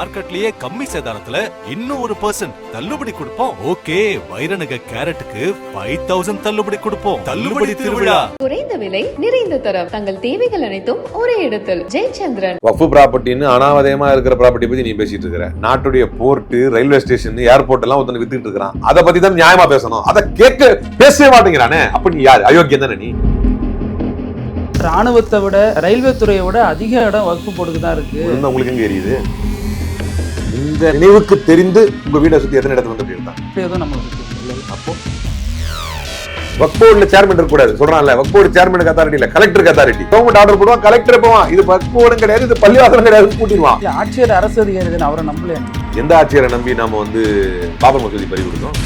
மார்க்கெட்லயே கம்மி சேதாரத்துல இன்னும் ஒரு பர்சன்ட் தள்ளுபடி கொடுப்போம். ஓகே வைரநக கேரட்டுக்கு ஃபைவ் தௌசண்ட் தள்ளுபடி கொடுப்போம். தள்ளுபடி திருவிழா. குறைந்த விலை நிறைந்த தரம். தங்கள் தேவைகள் அனைத்தும் ஒரே இடத்தில். ஜெயச்சந்திரன். வஃபு ப்ராப்பர்ட்டின்னு அனாவதயமா இருக்கிற ப்ராப்பர்ட்டி பத்தி நீ பேசிட்டு இருக்கிற. நாட்டுடைய போர்ட் ரயில்வே ஸ்டேஷன் ஏர்போர்ட் எல்லாம் ஒருத்தன் வித்துட்டு இருக்கிறான். அதை பத்தி தான் நியாயமா பேசணும். அதை கேட்க பேசவே மாட்டேங்கிறானே. அப்ப நீ யார்? அயோக்கியம் தானே நீ? ராணுவத்தை விட ரயில்வே துறையை விட அதிக இடம் வகுப்பு போட்டுக்கு தான் இருக்கு. உங்களுக்கு எங்க எரியுது? இந்த நினைவுக்கு தெரிந்து உங்க வீடை சுத்தி எத்தனை இடத்துல வந்து தெரியல. அப்போ வக் போர்டுல சேர்மன் இருக்க. கூடாது சொல்றான்ல வக் போர்டு சேர்மனுக்கு அத்தாரிட்டி இல்ல கலெக்டருக்கு அத்தாரிட்டி கவர்மெண்ட் ஆர்டர் போடுவான் கலெக்டர் போவான். இது வக் போர்டும் கிடையாது இது பள்ளிவாசலும் கிடையாது கூட்டிடுவான். ஆட்சியர் அரசு அதிகாரி அவரை நம்பல. எந்த ஆட்சியரை நம்பி நாம வந்து பாபர் மசூதி பறி கொடுத்தோம்?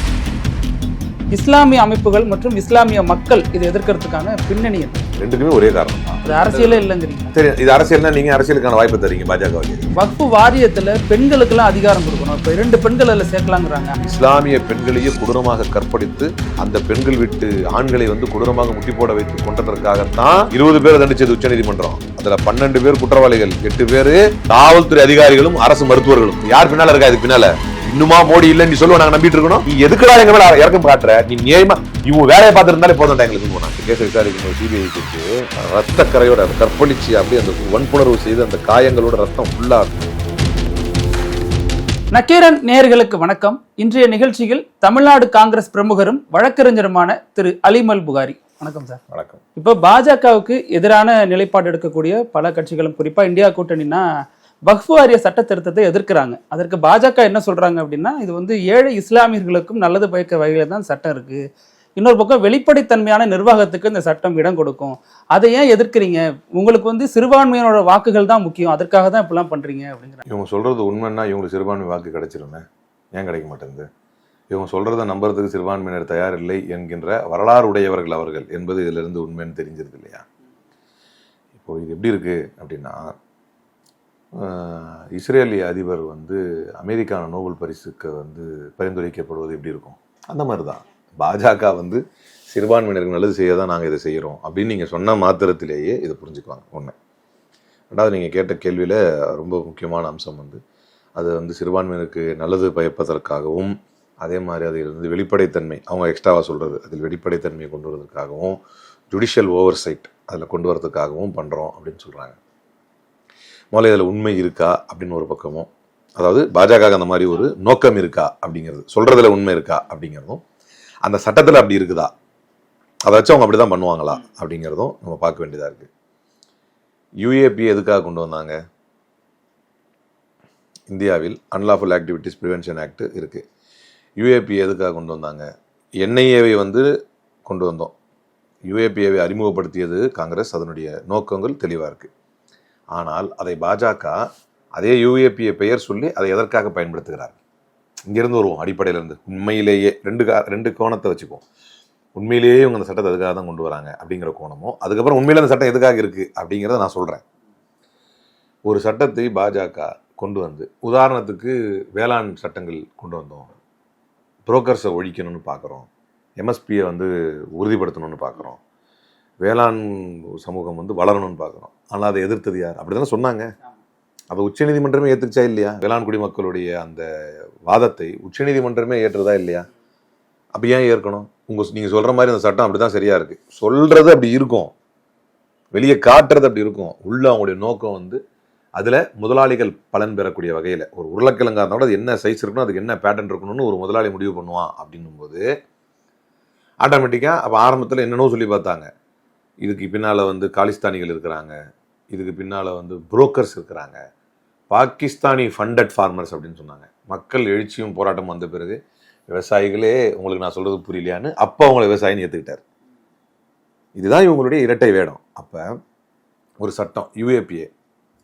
இஸ்லாமிய அமைப்புகள் மற்றும் இஸ்லாமிய மக்கள் இதை எதிர்க்கிறதுக்கான பின்னணி என்ன ரெண்டுக்குமே ஒரே காரணம் தான். அரசியலே இல்லைங்கிறீங்க. சரி இது அரசியல்னா நீங்க அரசியலுக்கான வாய்ப்பு தரீங்க பாஜக வக்ஃபு வாரியத்துல பெண்களுக்கெல்லாம் அதிகாரம் கொடுக்கணும். இப்ப இரண்டு பெண்கள் அதுல சேர்க்கலாங்கிறாங்க. இஸ்லாமிய பெண்களையே கொடூரமாக கற்பழித்து அந்த பெண்கள் விட்டு ஆண்களை வந்து கொடூரமாக முட்டி போட வைத்து கொண்டதற்காகத்தான் இருபது பேர் தண்டிச்சது உச்சநீதிமன்றம் அதுல பன்னெண்டு பேர் குற்றவாளிகள் எட்டு பேரு காவல்துறை அதிகாரிகளும் அரசு மருத்துவர்களும். யார் பின்னால இருக்கா இதுக்கு பின்னால? இன்னுமா மோடி இல்ல நீ சொல்லுவ நாங்க நம்பிட்டு இருக்கணும். நீ எதுக்குடா எங்க மேல இறக்கம் காட்டுற? நீ நியாயமா இவங்க வேலையை பார்த்து இருந்தாலே போதும். எங்களுக்கு போனா கேஸ் விசாரிக்கணும் சிபிஐ கேட்டு ரத்த கரையோட கற்பழிச்சு அப்படியே அந்த வன்புணர்வு செய்து அந்த காயங்களோட ரத்தம் ஃபுல்லா நக்கீரன் நேயர்களுக்கு வணக்கம். இன்றைய நிகழ்ச்சியில் தமிழ்நாடு காங்கிரஸ் பிரமுகரும் வழக்கறிஞருமான திரு அலிமல் புகாரி. வணக்கம் சார். வணக்கம். இப்போ பாஜகவுக்கு எதிரான நிலைப்பாடு எடுக்கக்கூடிய பல கட்சிகளும் குறிப்பா இந்தியா கூட்டணினா வக்ஃபு வாரிய சட்ட திருத்தத்தை எதிர்க்கிறாங்க. அதற்கு பாஜக என்ன சொல்றாங்க அப்படின்னா இது வந்து ஏழை இஸ்லாமியர்களுக்கும் நல்லது பயக்கிற வகையில் தான் சட்டம் இருக்கு. இன்னொரு பக்கம் வெளிப்படைத்தன்மையான நிர்வாகத்துக்கு இந்த சட்டம் இடம் கொடுக்கும். அதை ஏன் எதிர்க்கிறீங்க? உங்களுக்கு வந்து சிறுபான்மையினோட வாக்குகள் தான் முக்கியம். அதற்காக தான் இப்படிலாம் பண்றீங்க அப்படிங்கிறாங்க. இவங்க சொல்றது உண்மைன்னா இவங்களுக்கு சிறுபான்மை வாக்கு கிடைச்சிருமே. ஏன் கிடைக்க மாட்டேங்குது? இவங்க சொல்றதை நம்புறதுக்கு சிறுபான்மையினர் தயார் இல்லை என்கின்ற வரலாறு உடையவர்கள் அவர்கள் என்பது இதுல இருந்து உண்மைன்னு தெரிஞ்சிருக்கு இல்லையா? இப்போ இது எப்படி இருக்கு அப்படின்னா இஸ்ரேலிய அதிபர் வந்து அமெரிக்கான நோபல் பரிசுக்கு வந்து பரிந்துரைக்கப்படுவது எப்படி இருக்கும்? அந்த மாதிரி தான் பாஜக வந்து சிறுபான்மையினருக்கு நல்லது செய்ய தான் நாங்கள் இதை செய்கிறோம் அப்படின்னு நீங்கள் சொன்ன மாத்திரத்திலேயே இதை புரிஞ்சுக்குவாங்க ஒன்று ரெண்டாவது நீங்கள் கேட்ட கேள்வியில் ரொம்ப முக்கியமான அம்சம் வந்து அது வந்து சிறுபான்மையினருக்கு நல்லது பயப்பதற்காகவும் அதே மாதிரி அதில் வந்து வெளிப்படைத்தன்மை அவங்க எக்ஸ்ட்ராவாக சொல்கிறது அதில் வெளிப்படைத்தன்மையை கொண்டு வரதுக்காகவும் ஜுடிஷியல் ஓவர் சைட் அதில் கொண்டு வரதுக்காகவும் பண்ணுறோம் அப்படின்னு சொல்கிறாங்க முதல்ல இதில் உண்மை இருக்கா அப்படின்னு ஒரு பக்கமும் அதாவது பாஜக அந்த மாதிரி ஒரு நோக்கம் இருக்கா அப்படிங்கிறது சொல்கிறதுல உண்மை இருக்கா அப்படிங்கிறதும் அந்த சட்டத்தில் அப்படி இருக்குதா? அதை வச்சு அவங்க அப்படி தான் பண்ணுவாங்களா அப்படிங்கிறதும் நம்ம பார்க்க வேண்டியதாக இருக்குது யூஏபி எதுக்காக கொண்டு வந்தாங்க? இந்தியாவில் அன்லாஃபுல் ஆக்டிவிட்டீஸ் ப்ரிவென்ஷன் ஆக்ட் இருக்குது யூஏபி எதுக்காக கொண்டு வந்தாங்க? என்ஐஏவை வந்து கொண்டு வந்தோம். யூஏபிஏவை அறிமுகப்படுத்தியது காங்கிரஸ் அதனுடைய நோக்கங்கள் தெளிவாக இருக்குது ஆனால் அதை பாஜக அதே யூஏபியை பெயர் சொல்லி அதை எதற்காக பயன்படுத்துகிறார் இங்கிருந்து வருவோம் அடிப்படையிலேருந்து. உண்மையிலேயே ரெண்டு கா ரெண்டு கோணத்தை வச்சுக்குவோம். உண்மையிலேயே இவங்க அந்த சட்டத்தை அதுக்காக தான் கொண்டு வராங்க அப்படிங்கிற கோணமும் அதுக்கப்புறம் உண்மையில அந்த சட்டம் எதுக்காக இருக்குது அப்படிங்கிறத நான் சொல்கிறேன் ஒரு சட்டத்தை பாஜக கொண்டு வந்து உதாரணத்துக்கு வேளாண் சட்டங்கள் கொண்டு வந்தோம். புரோக்கர்ஸை ஒழிக்கணும்னு பார்க்குறோம் எம்எஸ்பியை வந்து உறுதிப்படுத்தணும்னு பார்க்குறோம் வேளாண் சமூகம் வந்து வளரணும்னு பார்க்குறோம் ஆனால் அதை எதிர்த்தது யார்? அப்படி தானே சொன்னாங்க. அதை உச்சநீதிமன்றமே ஏற்றுச்சா இல்லையா? வேளாண்குடி மக்களுடைய அந்த வாதத்தை உச்சநீதிமன்றமே ஏற்றுறதா இல்லையா? அப்போ ஏன் ஏற்கணும்? உங்கள் நீங்கள் சொல்கிற மாதிரி அந்த சட்டம் அப்படி தான் சரியாக இருக்குது சொல்கிறது அப்படி இருக்கும். வெளியே காட்டுறது அப்படி இருக்கும். உள்ள அவங்களுடைய நோக்கம் வந்து அதில் முதலாளிகள் பலன் பெறக்கூடிய வகையில். ஒரு உருளைக்கிழங்கா இருந்தால் கூட அது என்ன சைஸ் இருக்கணும் அதுக்கு என்ன பேட்டர்ன் இருக்கணும்னு ஒரு முதலாளி முடிவு பண்ணுவான் அப்படின்னும் போது ஆட்டோமேட்டிக்காக அப்போ ஆரம்பத்தில் என்னென்னோ சொல்லி பார்த்தாங்க. இதுக்கு பின்னால் வந்து காலிஸ்தானிகள் இருக்கிறாங்க. இதுக்கு பின்னால் வந்து புரோக்கர்ஸ் இருக்கிறாங்க. பாகிஸ்தானி ஃபண்டட் ஃபார்மர்ஸ் அப்படின்னு சொன்னாங்க. மக்கள் எழுச்சியும் போராட்டம் வந்த பிறகு விவசாயிகளே உங்களுக்கு நான் சொல்கிறது புரியலையான்னு அப்போ அவங்கள விவசாயின்னு ஏற்றுக்கிட்டார் இதுதான் இவங்களுடைய இரட்டை வேடம். அப்போ ஒரு சட்டம் யூஏபிஏ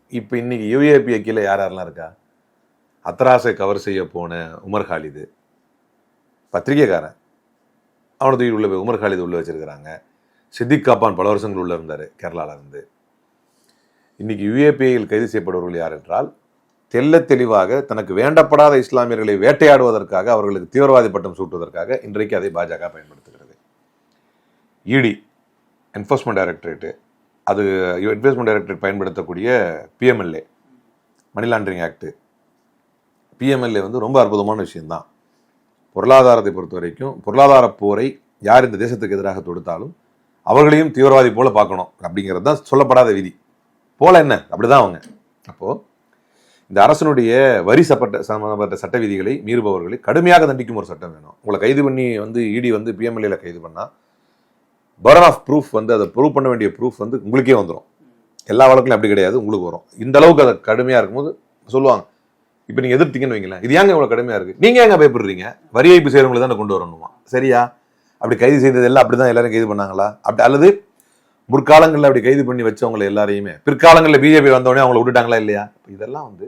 இப்போ இன்னைக்கு யூஏபிஏ கீழே யார் யாரெல்லாம் இருக்கா? அத்தராசை கவர் செய்ய போன உமர் ஹாலிது பத்திரிகைக்காரன். அவனை தூக்கி உள்ள உமர் ஹாலிது உள்ளே வச்சிருக்கிறாங்க. சித்திக் காப்பான் பல வருஷங்கள் உள்ளே இருந்தார் கேரளால இருந்து. இன்னைக்கு யுஏபிஐயில் கைது செய்யப்படுபவர்கள் யார் என்றால் தெல்ல தெளிவாக தனக்கு வேண்டப்படாத இஸ்லாமியர்களை வேட்டையாடுவதற்காக அவர்களுக்கு தீவிரவாதி பட்டம் சூட்டுவதற்காக இன்றைக்கு அதை பாஜக பயன்படுத்துகிறது. இடி என்ஃபோர்ஸ்மெண்ட் டைரக்டரேட்டு அது என்ஃபோர்ஸ்மெண்ட் டைரக்டரேட் பயன்படுத்தக்கூடிய PMLA money laundering act PMLA வந்து ரொம்ப அற்புதமான விஷயம்தான். பொருளாதாரத்தை பொறுத்த வரைக்கும் பொருளாதார போரை யார் இந்த தேசத்துக்கு எதிராக தொடுத்தாலும் அவர்களையும் தீவிரவாதி போல பார்க்கணும் அப்படிங்கிறது தான் சொல்லப்படாத விதி. போல என்ன? அப்படிதான் அவங்க. அப்போ இந்த அரசனுடைய வரி சப்பட்ட சம்பந்தப்பட்ட சட்ட விதிகளை மீறுபவர்களை கடுமையாக தண்டிக்கும் ஒரு சட்டம் வேணும். உங்களை கைது பண்ணி வந்து இடி வந்து பிஎம்எல்ஏல கைது பண்ணா பர்ன் ஆஃப் ப்ரூஃப் வந்து அதை ப்ரூவ் பண்ண வேண்டிய ப்ரூஃப் வந்து உங்களுக்கே வந்துடும் எல்லா வழக்கிலும் அப்படி கிடையாது உங்களுக்கு வரும். இந்த அளவுக்கு அதை கடுமையாக இருக்கும்போது சொல்லுவாங்க. இப்போ நீங்கள் எதிர்த்தீங்கன்னு வைங்களேன். இது ஏங்க இவ்வளோ கடுமையாக இருக்குது நீங்கள் ஏங்க பயப்படுறீங்க? வரி ஏய்ப்பு செய்கிறவங்களை தானே கொண்டு வரணுமா? சரியா? அப்படி கைது செய்தது எல்லாம் அப்படி தான் எல்லாரும் கைது பண்ணாங்களா? அப்படி அல்லது முற்காலங்களில் அப்படி கைது பண்ணி வச்சவங்களை எல்லாரையுமே பிற்காலங்களில் பிஜேபி வந்தவொடனே அவங்கள விட்டுட்டாங்களா இல்லையா? இதெல்லாம் வந்து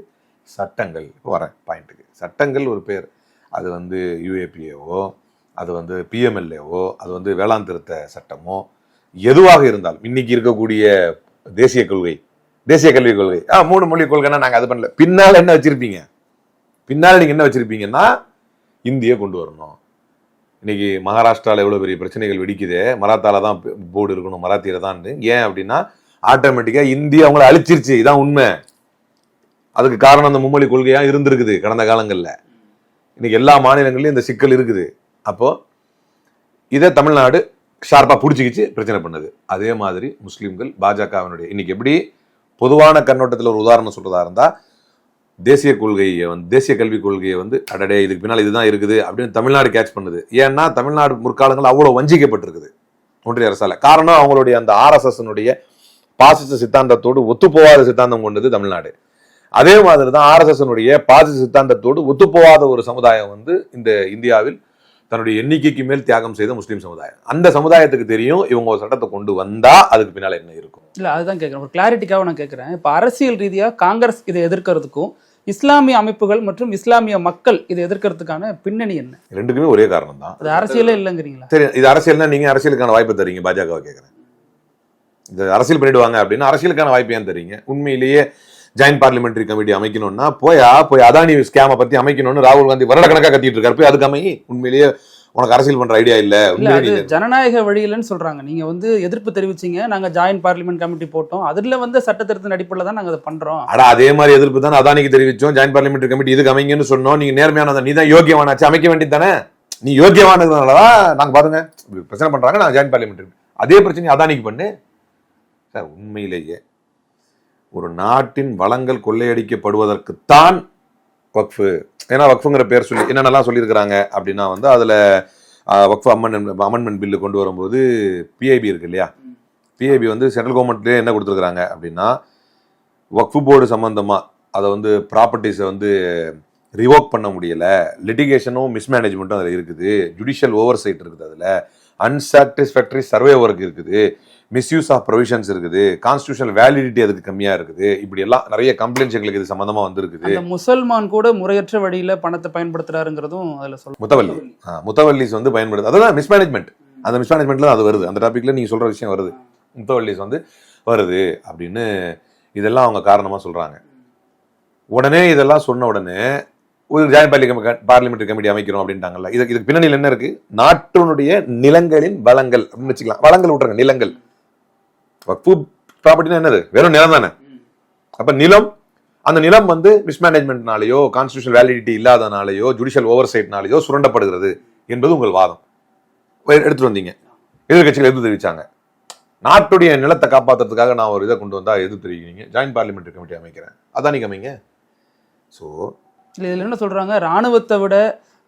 சட்டங்கள் இப்போ வரேன் பாயிண்ட்டுக்கு சட்டங்கள் ஒரு பேர். அது வந்து யூஏபிஏவோ அது வந்து பிஎம்எல்ஏவோ அது வந்து வேளாண் திருத்த சட்டமோ எதுவாக இருந்தாலும் இன்னைக்கு இருக்கக்கூடிய தேசிய கொள்கை தேசிய கல்விக் கொள்கை. ஆ மூணு மொழி கொள்கைன்னா நாங்கள் அது பண்ணல. பின்னால் என்ன வச்சிருப்பீங்க? பின்னால் நீங்கள் என்ன வச்சிருப்பீங்கன்னா இந்தியை கொண்டு வரணும். இன்னைக்கு மகாராஷ்டிராவில் எவ்வளோ பெரிய பிரச்சனைகள் வெடிக்குதே மராத்தால தான் போர்டு இருக்கணும் மராத்தியில தான் ஏன் அப்படின்னா ஆட்டோமேட்டிக்காக இந்தியா அவங்கள அழிச்சிருச்சு. இதான் உண்மை. அதுக்கு காரணம் அந்த மும்மொழி கொள்கையாக இருந்திருக்குது கடந்த காலங்களில். இன்னைக்கு எல்லா மாநிலங்கள்லயும் இந்த சிக்கல் இருக்குது. அப்போது இதை தமிழ்நாடு ஷார்ப்பாக பிடிச்சிக்கிச்சு பிரச்சனை பண்ணுது. அதே மாதிரி முஸ்லீம்கள் பாஜகவினுடைய இன்னைக்கு எப்படி பொதுவான கண்ணோட்டத்தில் ஒரு உதாரணம் சொல்கிறதா இருந்தால் தேசிய கொள்கையை வந்து தேசிய கல்விக் கொள்கையை வந்து அடடே இதுக்கு பின்னால் இதுதான் இருக்குது அப்படின்னு தமிழ்நாடு கேட்ச் பண்ணுது. ஏன்னா தமிழ்நாடு முற்காலங்கள் அவ்வளோ வஞ்சிக்கப்பட்டிருக்குது. ஒன்றிய அரசால. காரணம் அவங்களுடைய அந்த ஆர்எஸ்எஸ்னுடைய பாசிச சித்தாந்தத்தோடு ஒத்துப்போவாத சித்தாந்தம் கொண்டது தமிழ்நாடு. அதே மாதிரி தான் ஆர்எஸ்எஸ்னுடைய பாசிச சித்தாந்தத்தோடு ஒத்துப்போவாத ஒரு சமுதாயம் வந்து இந்த இந்தியாவில் தன்னுடைய எண்ணிக்கைக்கு மேல் தியாகம் செய்த முஸ்லீம் சமுதாயம். அந்த சமுதாயத்துக்கு தெரியும் இவங்க ஒரு சட்டத்தை கொண்டு வந்தா அதுக்கு பின்னால் என்ன இருக்கும். இல்லை அதுதான் கேட்குறேன். ஒரு கிளாரிட்டிக்காக நான் கேட்குறேன். இப்போ அரசியல் ரீதியாக காங்கிரஸ் இதை எதிர்க்கிறதுக்கும் இஸ்லாமிய அமைப்புகள் மற்றும் இஸ்லாமிய மக்கள் இதை எதிர்க்கிறதுக்கான பின்னணி என்ன? ரெண்டுக்குமே ஒரே காரணம் தான் அது அரசியலே இல்லைங்கிறீங்களா? சரி இது அரசியல்னா நீங்க அரசியலுக்கான வாய்ப்பு தரீங்க பாஜகவை கேட்குறேன் இது அரசியல் பண்ணிடுவாங்க அப்படின்னு அரசியலுக்கான வாய்ப்பு ஏன் தரீங்க உண்மையிலேயே ஜாயின்ட் பார்லிமெண்டரி கமிட்டி அமைக்கணும்னா போயா போய் அதானி ஸ்கேமை பத்தி அமைக்கணும்னு ராகுல் காந்தி வருடக்கணக்கா கத்திட்டு இருக்காரு போய் அதுக்கு அமையி உண்மையிலேயே உனக்கு அரசியல் பண்ற ஐடியா இல்ல. அது நீங்க- ஜனநாயக வழியிலன்னு சொல்றாங்க. நீங்க வந்து எதிர்ப்பு தெரிவிச்சீங்க நாங்க ஜாயின்ட் பார்லிமெண்ட் கமிட்டி போட்டோம். அதுல வந்து சட்ட திருத்த அடிப்படையில் தான் நாங்க அதை பண்றோம். அடா அதே மாதிரி எதிர்ப்பு தான் அதானிக்கு தெரிவிச்சோம். ஜாயின்ட் பார்லிமெண்டரி கமிட்டி இதுக்கு அமைங்கன்னு சொன்னோம். நீங்க நேர்மையான நீ தான் யோக்கியமானாச்சு அமைக்க வேண்டியது தானே? நீ யோக்கியமானதுனாலதான் நாங்க பாருங்க பிரச்சனை பண்றாங்க நான் ஜாயின்ட் பார்லிமெண்டரி அதே பிரச்சனை அதானிக்கு பண்ணு. சார் உண்மையிலேயே ஒரு நாட்டின் வளங்கள் கொள்ளையடிக்கப்படுவதற்குத்தான் வக்ஃபு ஏன்னா வக்ஃபுங்கிற பேர் சொல்லி என்னென்னலாம் சொல்லியிருக்கிறாங்க அப்படின்னா வந்து அதில் வக்ஃபு அமன் அமெண்ட்மெண்ட் பில்லு கொண்டு வரும்போது பிஐபி இருக்கு இல்லையா? பிஐபி வந்து சென்ட்ரல் கவர்மெண்ட்லேயே என்ன கொடுத்துருக்குறாங்க அப்படின்னா வக்ஃபு போர்டு சம்மந்தமாக அதை வந்து ப்ராப்பர்ட்டிஸை வந்து ரிவோக் பண்ண முடியல. லிட்டிகேஷனும் மிஸ்மேனேஜ்மெண்ட்டும் அதில் இருக்குது. ஜுடிஷியல் ஓவர் சைட் இருக்குது அதில். அன்சாட்டிஸ்ஃபேக்டரி சர்வே ஒர்க் இருக்குது. மிஸ்யூஸ் ஆஃப் ப்ரொவிஷன்ஸ் இருக்குது. கான்ஸ்டியூஷனல் வேலிடிட்டி அதுக்கு கம்மியாக இருக்குது. இப்படி எல்லாம் நிறைய கம்ப்ளைண்ட்ஸ் எங்களுக்கு இது சம்மந்தமாக வந்திருக்குது. முசல்மான் கூட முறையற்ற வழியில பணத்தை பயன்படுத்துறாருங்கிறதும் அதுல சொல்ல முத்தவல்லி. முத்தவல்லிஸ் வந்து பயன்படுது அதுதான் மிஸ்மேனேஜ்மெண்ட் அந்த மிஸ்மேனேஜ்மெண்ட்ல அது வருது. அந்த டாபிக்ல நீங்க சொல்ற விஷயம் வருது. முத்தவல்லிஸ் வந்து வருது அப்படின்னு இதெல்லாம் அவங்க காரணமா சொல்றாங்க. உடனே இதெல்லாம் சொன்ன உடனே ஒரு ஜாயின்ட் பார்லி பார்லிமெண்ட்ரி கமிட்டி அமைக்கிறோம் அப்படின்ட்டாங்கல்ல. இதுக்கு இதுக்கு பின்னணியில் என்ன இருக்கு? நாட்டினுடைய நிலங்களின் வளங்கள் அப்படின்னு வச்சுக்கலாம். வளங்கள் விட்டுருங்க நிலங்கள். வக்ஃபு ப்ராப்பர்ட்டினா என்னது? வெறும் நிலம் தானே? அப்ப நிலம் அந்த நிலம் வந்து மிஸ்மேனேஜ்மெண்ட்னாலேயோ கான்ஸ்டியூஷன் வேலிடிட்டி இல்லாதனாலேயோ ஜுடிஷியல் ஓவர் சைட்னாலேயோ சுரண்டப்படுகிறது என்பது உங்கள் வாதம். எடுத்துட்டு வந்தீங்க. எதிர்கட்சிகள் எதிர்த்து தெரிவிச்சாங்க. நாட்டுடைய நிலத்தை காப்பாத்துறதுக்காக நான் ஒரு இதை கொண்டு வந்தா எதிர்த்து தெரிவிக்கிறீங்க. ஜாயின்ட் பார்லிமெண்ட்ரி கமிட்டி அமைக்கிறேன். அதான் நீங்க அமைங்க. ஸோ இல்ல இதுல என்ன சொல்றாங்க? ராணுவத்தை விட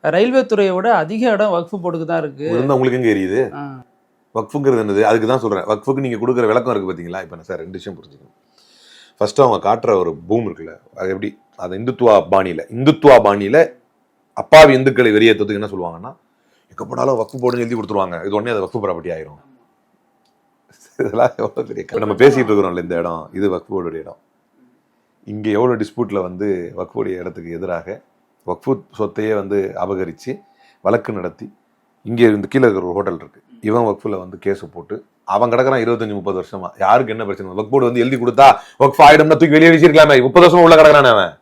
ரயில்வே துறையை விட அதிக இடம் வக்ஃபு போர்டுக்கு தான் இருக்கு. இருந்தா உங்களுக்கு எங்க எரியுது. வக்ஃபுங்கிறது என்னது? அதுக்கு தான் சொல்கிறேன் வக்ஃபுக்கு நீங்கள் கொடுக்குற விளக்கம் இருக்குது பார்த்தீங்களா இப்போ நான் சார் ரெண்டு விஷயம் புரிஞ்சுக்கணும். ஃபஸ்ட்டு அவங்க காட்டுற ஒரு பூம் இருக்குல்ல அது எப்படி? அது இந்துத்துவா பாணியில். இந்துத்துவா பாணியில் அப்பாவி இந்துக்களை வெளியேற்றதுக்கு என்ன சொல்லுவாங்கன்னா எங்க போனாலும் வக்ஃபு போர்டுன்னு எழுதி கொடுத்துருவாங்க. இது உடனே அது வக்ஃபு ப்ராப்பர்ட்டி ஆயிரும். இதெல்லாம் பெரிய நம்ம பேசிகிட்டு இருக்கிறோம்ல இந்த இடம் இது வக்ஃபு போர்டுடைய இடம். இங்கே எவ்வளோ டிஸ்பியூட்டில் வந்து வக்ஃபுடைய இடத்துக்கு எதிராக வக்ஃபு சொத்தையே வந்து அபகரித்து வழக்கு நடத்தி இங்கே இருந்து கீழே இருக்கிற ஒரு ஹோட்டல் இருக்கு. இவன் வக்ஃபுல வந்து கேஸ் போட்டு அவன் கிடக்குறான் இருபத்தஞ்சு முப்பது வருஷமா. யாருக்கு என்ன பிரச்சனை? வக்ஃப் போர்டு வந்து எழுதி கொடுத்தா வக்ஃப் ஆயிடும்னா தூக்கி வெளியே வீசிருக்கலாமே. முப்பது வருஷமா உள்ள கிடக்குறான் அவன்.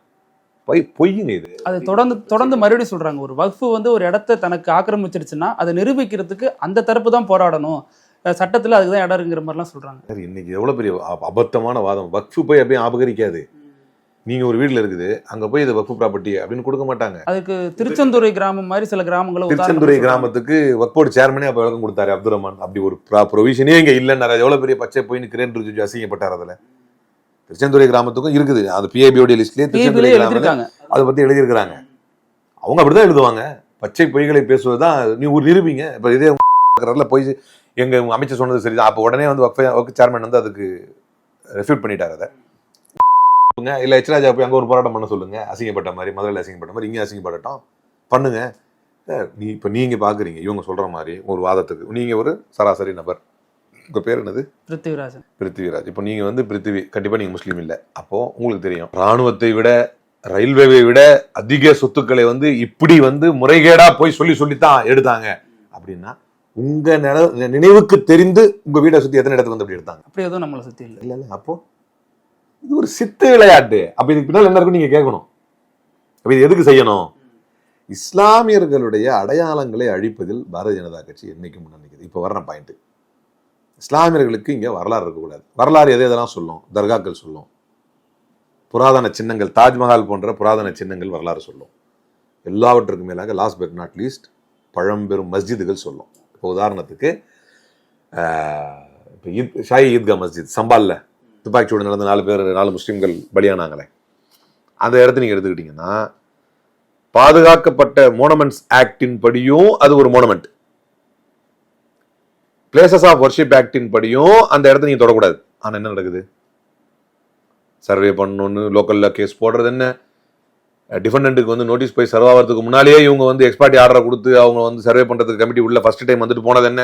பொய் பொய்யுங்க இது. அது தொடர்ந்து தொடர்ந்து மறுபடியும் சொல்றாங்க. ஒரு வக்ஃபு வந்து ஒரு இடத்த தனக்கு ஆக்கிரமிச்சிருச்சுன்னா அதை நிரூபிக்கிறதுக்கு அந்த தரப்பு தான் போராடணும். சட்டத்துல அதுக்கு தான் இடம் இருக்குங்கிற மாதிரிலாம் சொல்றாங்க. சார் இன்னைக்கு எவ்வளவு பெரிய அப- அபத்தமான வாதம். வக்ஃபு போய் அப்படியே அபகரிக்காது நீங்க ஒரு வீட்ல இருக்குது அங்க போய் இது வக்ஃபு ப்ராப்பர்ட்டி அப்படின்னு கொடுக்க மாட்டாங்க. அதுக்கு திருச்செந்துறை கிராமம் மாதிரி சில கிராமங்களை திருச்செந்துறை. கிராமத்துக்கு வக்போர்டு சேர்மனே அப்ப விளக்கம் கொடுத்தாரு அப்துல் ரஹ்மான். அப்படி ஒரு ப்ரொவிஷனே இங்க இல்லைன்னாரு எவ்வளவு பெரிய பச்சை போய் கிரேன் ரிஜிஜு அசிங்கப்பட்டார் அதுல. திருச்செந்துறை கிராமத்துக்கும் இருக்குது. அது பிஏபியோட லிஸ்ட்லயே திருச்செந்துறை கிராமம் அதை பத்தி எழுதியிருக்கிறாங்க. அவங்க அப்படிதான் எழுதுவாங்க. பச்சை பொய்களை பேசுவதுதான் நீ ஒரு நிரூபிங்க. இப்ப இதே போய் எங்க அமைச்சர் சொன்னது சரிதான் அப்ப உடனே வந்து வக்ஃப் சேர்மன் வந்து அதுக்கு ரெஃப்யூட் பண்ணிட்டாரு அதை. இல்ல எச்ராஜா போய் அங்க ஒரு போராட்டம் பண்ண சொல்லுங்க. அசிங்கப்பட்ட மாதிரி மதுரையில் அசிங்கப்பட்ட மாதிரி இங்கே அசிங்கப்படட்டும். பண்ணுங்க. நீ இப்ப நீங்க பாக்குறீங்க. இவங்க சொல்ற மாதிரி ஒரு வாதத்துக்கு. நீங்க ஒரு சராசரி நபர். உங்க பேர் என்னது? பிருத்திவிராஜன். பிருத்திவிராஜ். இப்போ நீங்க வந்து பிருத்திவி கண்டிப்பா நீங்க முஸ்லீம் இல்ல. அப்போ உங்களுக்கு தெரியும். ராணுவத்தை விட ரயில்வேவை விட அதிக சொத்துக்களை வந்து இப்படி வந்து முறைகேடா போய் சொல்லி சொல்லித்தான் எடுத்தாங்க. அப்படின்னா உங்க நில- நினைவுக்கு தெரிந்து உங்க வீட்டை சுத்தி எத்தனை இடத்துக்கு வந்து அப்படி எடுத்தாங்க? அப்படி எதுவும் நம்மளை சுத்தி இல்லை. இல்ல இல்ல. அப்போ இது ஒரு சித்து விளையாட்டு. அப்ப இதுக்கு பின்னால் என்ன இருக்கும் நீங்க கேட்கணும். அப்ப இது எதுக்கு செய்யணும்? இஸ்லாமியர்களுடைய அடையாளங்களை அழிப்பதில் பாரதிய ஜனதா கட்சி என்னைக்கும் முன்னணிக்குது இப்போ வர்ற பாயிண்ட் இஸ்லாமியர்களுக்கு இங்கே வரலாறு இருக்கக்கூடாது. வரலாறு எதை எதெல்லாம் சொல்லும்? தர்காக்கள் சொல்லும். புராதன சின்னங்கள் தாஜ்மஹால் போன்ற புராதன சின்னங்கள் வரலாறு சொல்லும். எல்லாவற்றுக்கும் மேலாக லாஸ்ட் பட் நாட் லீஸ்ட் பழம்பெரும் மஸ்ஜிதுகள் சொல்லும். இப்போ உதாரணத்துக்கு இப்போ ஈத் ஷாயி ஈத்கா மஸ்ஜித் சம்பால்ல. துப்பாக்கிச்சூடு நடந்த நாலு பேர் நாலு முஸ்லீம்கள் பலியானாங்களே. அந்த இடத்த நீங்க எடுத்துக்கிட்டீங்கன்னா பாதுகாக்கப்பட்ட மோனமெண்ட்ஸ் ஆக்டின் படியும் அது ஒரு மோனமெண்ட் பிளேசஸ் ஆஃப் ஒர்ஷிப் ஆக்டின் படியும் அந்த இடத்த நீங்க தொடக்கூடாது. ஆனா என்ன நடக்குது? சர்வே பண்ணணும்னு லோக்கல்ல கேஸ் போடுறது என்ன? டிஃபெண்ட்டுக்கு வந்து நோட்டீஸ் போய் சர்வ் ஆகிறதுக்கு முன்னாலேயே இவங்க வந்து எக்ஸ்பார்ட்டி ஆர்டரை கொடுத்து அவங்க வந்து சர்வே பண்றதுக்கு கமிட்டி உள்ள ஃபர்ஸ்ட் டைம் வந்துட்டு போனது என்ன?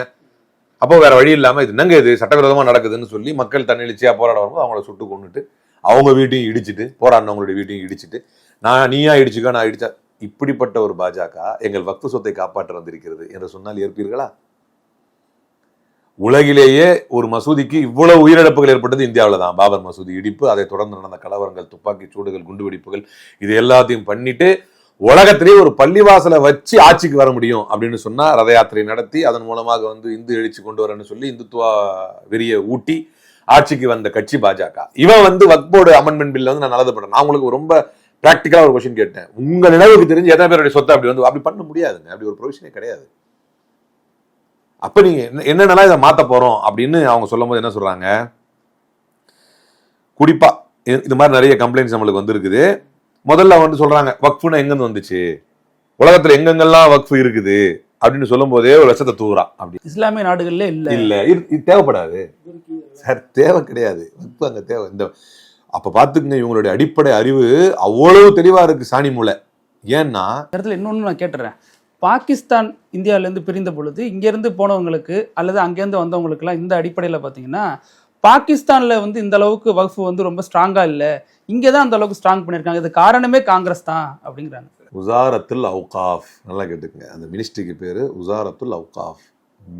அப்போ வேற வழி இல்லாமல் இது என்னங்க இது? சட்டவிரோதமாக நடக்குதுன்னு சொல்லி மக்கள் தன்னெழுச்சியாக போராட வரும்போது அவங்கள சுட்டு கொண்டுட்டு அவங்க வீட்டையும் இடிச்சிட்டு போராடினவங்களுடைய வீட்டையும் இடிச்சிட்டு நான் நீயா இடிச்சுக்கோ நான் இடிச்சா இப்படிப்பட்ட ஒரு பாஜக எங்கள் வக்து சொத்தை காப்பாற்ற வந்திருக்கிறது என்று சொன்னால் ஏற்பீர்களா? உலகிலேயே ஒரு மசூதிக்கு இவ்வளவு உயிரிழப்புகள் ஏற்பட்டது இந்தியாவில் தான். பாபர் மசூதி இடிப்பு அதை தொடர்ந்து நடந்த கலவரங்கள் துப்பாக்கி சூடுகள் குண்டுவெடிப்புகள் இது எல்லாத்தையும் பண்ணிட்டு உலகத்திலேயே ஒரு பள்ளிவாசலை வச்சு ஆட்சிக்கு வர முடியும் அப்படின்னு சொன்னா ரத யாத்திரை நடத்தி அதன் மூலமாக வந்து இந்து எழுச்சி கொண்டு வரேன்னு சொல்லி இந்துத்துவ வெறிய ஊட்டி ஆட்சிக்கு வந்த கட்சி பாஜக. இவன் வந்து வக்போர்டு அமெண்ட்மெண்ட் பில்ல வந்து நான் நல்லது பண்றேன். நான் உங்களுக்கு ரொம்ப பிராக்டிக்கலா ஒரு கொஸ்டின் கேட்டேன். உங்க நினைவுக்கு தெரிஞ்சு எத்தனை பேருடைய சொத்தை அப்படி வந்து அப்படி பண்ண முடியாதுங்க. அப்படி ஒரு ப்ரொவிஷனே கிடையாது. அப்ப நீங்க என்ன- என்னென்னலாம் இதை மாத்த போறோம் அப்படின்னு அவங்க சொல்லும் போது என்ன சொல்றாங்க? குறிப்பா இது மாதிரி நிறைய கம்ப்ளைண்ட்ஸ் நம்மளுக்கு வந்திருக்குது. முதல்ல வந்து சொல்றாங்க வக்ஃபுன்னு எங்கிருந்து வந்துச்சு? உலகத்துல எங்கெங்கெல்லாம் வக்ஃபு இருக்குது? அப்படின்னு சொல்லும் போதே ஒரு லட்சத்தை தூரா அப்படி. இஸ்லாமிய நாடுகள்ல இல்ல. இல்ல இது தேவைப்படாது. சார் தேவை கிடையாது. வக்ஃபு அங்க தேவை. இந்த அப்ப பாத்துக்குங்க இவங்களுடைய அடிப்படை அறிவு அவ்வளவு தெளிவா இருக்கு சாணி மூளை. ஏன்னா இடத்துல இன்னொன்று நான் கேட்டுறேன். பாகிஸ்தான் இந்தியாவிலேருந்து பிரிந்த பொழுது இங்கேருந்து போனவங்களுக்கு அல்லது அங்கேருந்து வந்தவங்களுக்குலாம் இந்த அடிப்படையில் பார்த்தீங்கன்னா பாகிஸ்தானில் வந்து இந்த அளவுக்கு வகுப்பு வந்து ரொம்ப ஸ்ட்ராங்காக இல்லை. இங்கே தான் அந்த அளவுக்கு ஸ்ட்ராங் பண்ணியிருக்காங்க இது காரணமே காங்கிரஸ் தான் அப்படிங்கிறாங்க. உசாரத்துல் அவுகாஃப். நல்லா கேட்டுக்கங்க. அந்த மினிஸ்ட்ரிக்கு பேர் உசாரத்துல் அவுகாஃப்.